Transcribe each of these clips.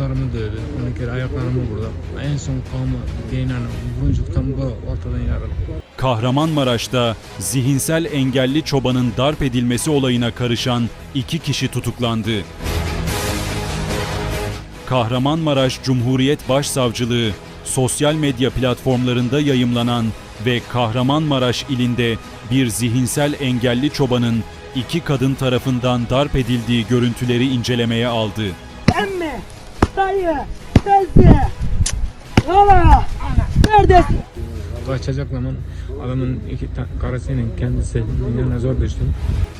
Omuzlarımı dövdü. 12 kere ayaklarımı vurdu. En son kanımı vurunca tam bu ortadan yarıldı. Kahramanmaraş'ta zihinsel engelli çobanın darp edilmesi olayına karışan iki kişi tutuklandı. Kahramanmaraş Cumhuriyet Başsavcılığı sosyal medya platformlarında yayımlanan ve Kahramanmaraş ilinde bir zihinsel engelli çobanın iki kadın tarafından darp edildiği görüntüleri incelemeye aldı. Emmi, dayı, teyze, hala, neredesin? Kaçacak zaman adamın iki karısıyla kendisi yanına zor düştü.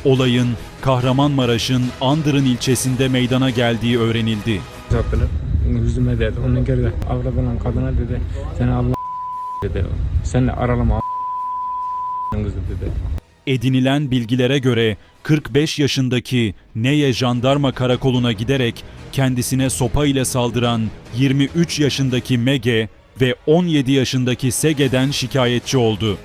Olayın Kahramanmaraş'ın Andırın ilçesinde meydana geldiği öğrenildi. Sattılar. Yüzüme dedi. Onun geri de avradından kadına dedi. Sen Allah dedi. Senle aralama kızı dedi. Edinilen bilgilere göre 45 yaşındaki Neye Jandarma Karakolu'na giderek kendisine sopa ile saldıran 23 yaşındaki Mege ve 17 yaşındaki Sege'den şikayetçi oldu.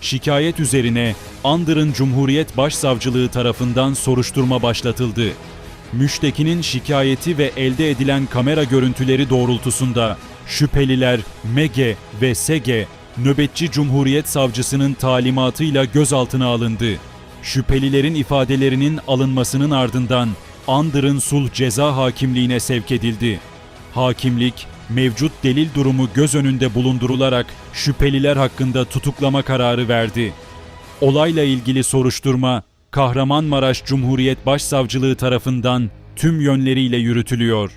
Şikayet üzerine Andırın Cumhuriyet Başsavcılığı tarafından soruşturma başlatıldı. Müştekinin şikayeti ve elde edilen kamera görüntüleri doğrultusunda şüpheliler Mege ve Sege nöbetçi Cumhuriyet Savcısının talimatıyla gözaltına alındı. Şüphelilerin ifadelerinin alınmasının ardından Andırın Sulh Ceza Hakimliğine sevk edildi. Hakimlik, mevcut delil durumu göz önünde bulundurularak şüpheliler hakkında tutuklama kararı verdi. Olayla ilgili soruşturma Kahramanmaraş Cumhuriyet Başsavcılığı tarafından tüm yönleriyle yürütülüyor.